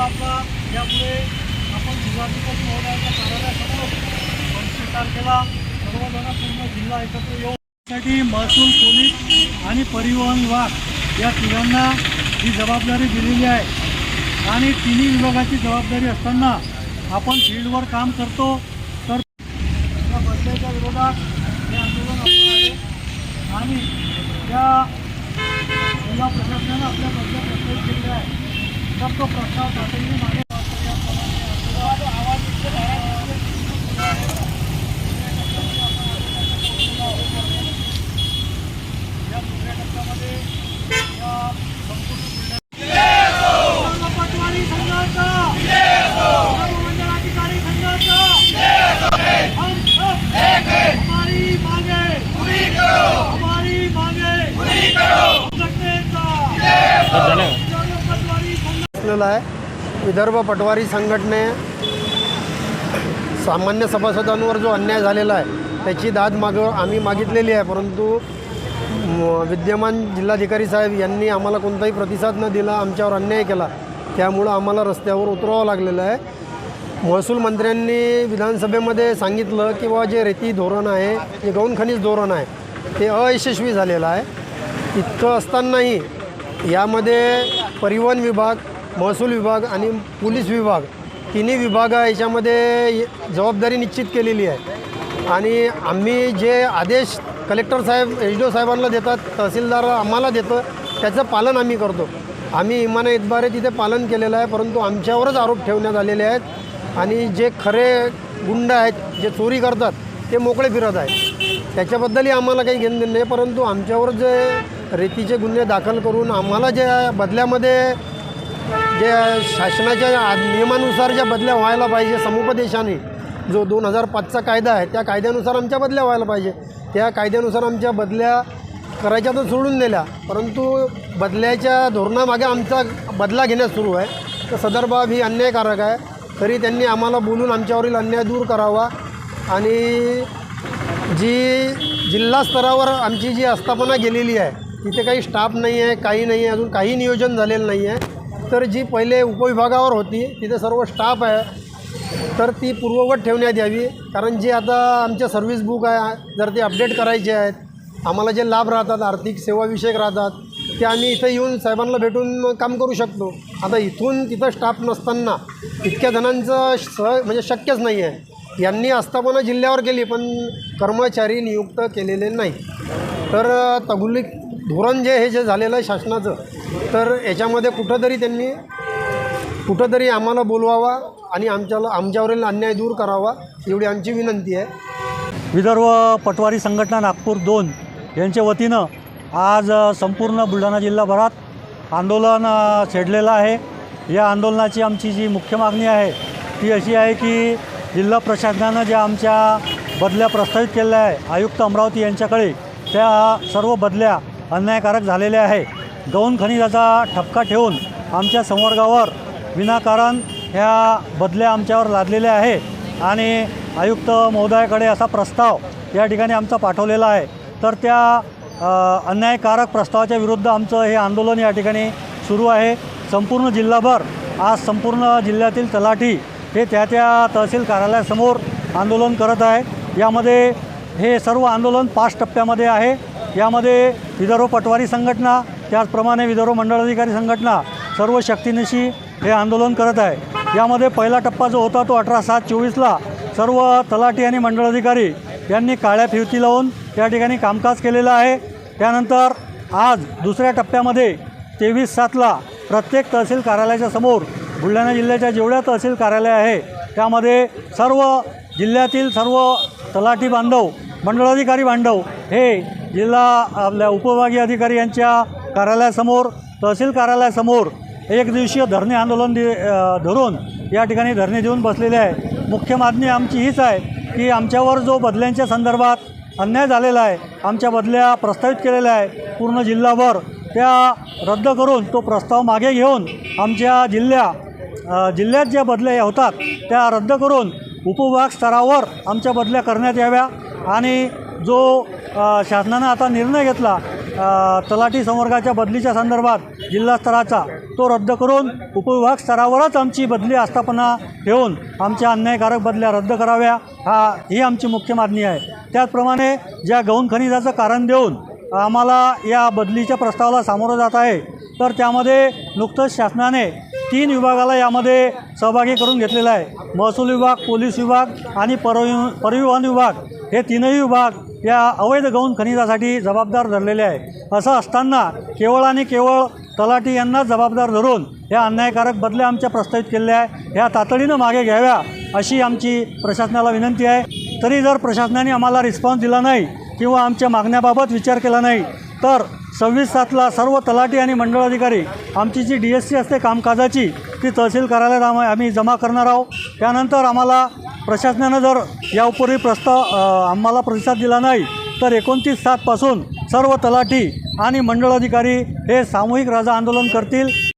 आपला यापुढे आपण जिल्हाधिकारी महोदयाच्या कार्यालयासमोर पंचवीस तारखेला सर्वजण पूर्ण जिल्हा एकत्र येऊनसाठी महसूल पोलीस आणि परिवहन विभाग या तिघांना ही जबाबदारी दिलेली आहे. आणि तिन्ही विभागाची जबाबदारी असताना आपण फील्डवर काम करतो तर या बदल्याच्या विरोधात हे आंदोलन आपलं आहे. आणि त्या जिल्हा प्रशासनानं आपल्या बदल्या प्रस्तावित केलेल्या आहे तर तो प्रस्ताव तातडीने मागे या दुसऱ्या टप्प्यामध्ये या संपूर्ण बुलढाणा पटवारी संघाचा मंडळाधिकारी संघाचा हम सब हमारी मांगे हमारी मांगे संघटनेचा पटवारी संघ आहे. विदर्भ पटवारी संघटने सामान्य सभासदांवर जो अन्याय झालेला आहे त्याची दाद माग आम्ही मागितलेली आहे. परंतु विद्यमान जिल्हाधिकारी साहेब यांनी आम्हाला कोणताही प्रतिसाद न दिला आमच्यावर अन्याय केला. त्यामुळं आम्हाला रस्त्यावर उतरावं लागलेलं आहे. महसूल मंत्र्यांनी विधानसभेमध्ये सांगितलं की बा जे रेती धोरण आहे जे गौण खनिज धोरण आहे ते अयशस्वी झालेलं आहे. इतकं असतानाही यामध्ये परिवहन विभाग महसूल विभाग आणि पोलीस विभाग तिन्ही विभाग याच्यामध्ये जबाबदारी निश्चित केलेली आहे. आणि आम्ही जे आदेश कलेक्टर साहेब एच डी ओ साहेबांना देतात तहसीलदार आम्हाला देतं त्याचं पालन आम्ही करतो. आम्ही इमाना इतबारे तिथे पालन केलेलं आहे परंतु आमच्यावरच आरोप ठेवण्यात आलेले आहेत. आणि जे खरे गुंड आहेत जे चोरी करतात ते मोकळे फिरत आहेत. त्याच्याबद्दलही आम्हाला काही घेणं देणं नाही परंतु आमच्यावर जे रेतीचे गुन्हे दाखल करून आम्हाला ज्या बदल्यामध्ये जे शासनाच्या आ- नियमानुसार ज्या बदल्या व्हायला पाहिजे समुपदेशाने जो दोन हजार पाचचा कायदा आहे त्या कायद्यानुसार आमच्या बदल्या व्हायला पाहिजे. त्या कायद्यानुसार आमच्या बदल्या करायच्या तर सोडून दिल्या परंतु बदल्याच्या धोरणामागे आमचा बदला घेण्यास सुरू आहे. तर सदर बाब ही अन्यायकारक आहे तरी त्यांनी आम्हाला बोलून आमच्यावरील अन्याय दूर करावा आणि जी जिल्हा स्तरावर आमची जी आस्थापना गेलेली आहे तिथे काही स्टाफ नाही आहे काही नाही आहे अजून काही नियोजन झालेलं नाही आहे. तर जी पहिले उपविभागावर होती तिथे सर्व स्टाफ आहे तर ती पूर्ववत ठेवण्यात यावी. कारण जे आता आमच्या सर्व्हिस बुक आहे जर ते अपडेट करायचे आहेत आम्हाला जे लाभ राहतात आर्थिक सेवाविषयक राहतात ते आम्ही इथं येऊन साहेबांना भेटून काम करू शकतो. आता इथून तिथं स्टाफ नसताना इतक्या जणांचं स म्हणजे शक्यच नाही आहे यांनी आस्थापना जिल्ह्यावर केली पण कर्मचारी नियुक्त केलेले नाही तर तगुलिक धोरण जे हे जे झालेलं आहे शासनाचं तर याच्यामध्ये कुठंतरी त्यांनी कुठंतरी आम्हाला बोलवावा आणि आमच्याला आमच्यावरील अन्याय दूर करावा एवढी आमची विनंती आहे. विदर्भ पटवारी संघटना नागपूर दोन यांच्या वतीनं आज संपूर्ण बुलढाणा जिल्हाभरात आंदोलन छेडलेलं आहे. या आंदोलनाची आमची जी मुख्य मागणी आहे ती अशी आहे की जिल्हा प्रशासनानं ज्या आमच्या बदल्या प्रस्तावित केलेल्या आहे आयुक्त अमरावती यांच्याकडे त्या सर्व बदल्या अन्यायकारक झालेले आहे. गौण खनिजाचा ठपका ठेवून आमच्या संवर्गावर विनाकारण ह्या बदल्या आमच्यावर लादलेल्या आहे. आणि आयुक्त महोदयाकडे असा प्रस्ताव या ठिकाणी आमचा पाठवलेला आहे. तर त्या अन्यायकारक प्रस्तावाच्या विरुद्ध आमचं हे आंदोलन या ठिकाणी सुरू आहे. संपूर्ण जिल्हाभर आज संपूर्ण जिल्ह्यातील तलाठी हे त्या त्या तहसील कार्यालयासमोर आंदोलन करत आहे. यामध्ये हे सर्व आंदोलन पाच टप्प्यामध्ये आहे. यामध्ये विदर्भ पटवारी संघटना त्याचप्रमाणे विदर्भ मंडळाधिकारी संघटना सर्व शक्तीनिशी हे आंदोलन करत आहे. यामध्ये पहिला टप्पा जो होता तो अठरा सात चोवीसला सर्व तलाठी आणि मंडळाधिकारी यांनी काळ्या फिरती लावून त्या ठिकाणी कामकाज केलेलं आहे. त्यानंतर आज दुसऱ्या टप्प्यामध्ये तेवीस सातला प्रत्येक तहसील कार्यालयाच्या समोर बुलढाणा जिल्ह्याच्या जेवढ्या तहसील कार्यालय आहे त्यामध्ये सर्व जिल्ह्यातील सर्व तलाठी बांधव मंडळाधिकारी बांधव हे जिल्हा आपल्या उपविभागीय अधिकारी यांच्या कार्यालयासमोर तहसील कार्यालयासमोर एक दिवसीय धरणे आंदोलन दि धरून या ठिकाणी धरणे देऊन बसलेले आहे. मुख्य मागणी आमची हीच आहे की आमच्यावर जो बदल्यांच्या संदर्भात अन्याय झालेला आहे आमच्या बदल्या प्रस्तावित केलेल्या आहे पूर्ण जिल्हाभर त्या रद्द करून तो प्रस्ताव मागे घेऊन आमच्या जिल्ह्या जिल्ह्यात ज्या बदल्या होतात त्या रद्द करून उपविभाग स्तरावर आमच्या बदल्या करण्यात याव्या आणि जो शासनानं आता निर्णय घेतला तलाठी संवर्गाच्या बदलीच्या संदर्भात जिल्हास्तराचा तो तो रद्द करून उपविभाग स्तरावरच आमची बदली आस्थापना ठेवून आमच्या अन्यायकारक बदल्या रद्द कराव्या हा ही आमची मुख्य मागणी आहे. त्याचप्रमाणे ज्या गौण खनिजाचं कारण देऊन आम्हाला या बदलीच्या प्रस्तावाला सामोरं जात आहे तर त्यामध्ये नुकतंच शासनाने तीन विभागाला यामध्ये सहभागी करून घेतलेला आहे. महसूल विभाग पोलीस विभाग आणि परवि परिवहन विभाग हे तीनही विभाग या अवैध गौण खनिजासाठी जबाबदार धरलेले आहे. असं असताना केवळ आणि केवळ तलाठी यांनाच जबाबदार धरून या अन्यायकारक बदल्या आमच्या प्रस्तावित केलेल्या आहे. ह्या तातडीनं मागे घ्याव्या अशी आमची प्रशासनाला विनंती आहे. तरी जर प्रशासनाने आम्हाला रिस्पॉन्स दिला नाही किंवा आमच्या मागण्याबाबत विचार केला नाही तर सव्वीस सातला सर्व तलाठी आणि मंडळ अधिकारी आमची जी डी एस सी असते कामकाजाची ती तहसील कार्यालयात आम आम्ही जमा करणार आहोत. त्यानंतर आम्हाला प्रशासनानं जर यापूर्वी प्रस्ताव आम्हाला प्रतिसाद दिला नाही तर एकोणतीस सातपासून सर्व तलाठी आणि मंडळ अधिकारी हे सामूहिक राजा आंदोलन करतील.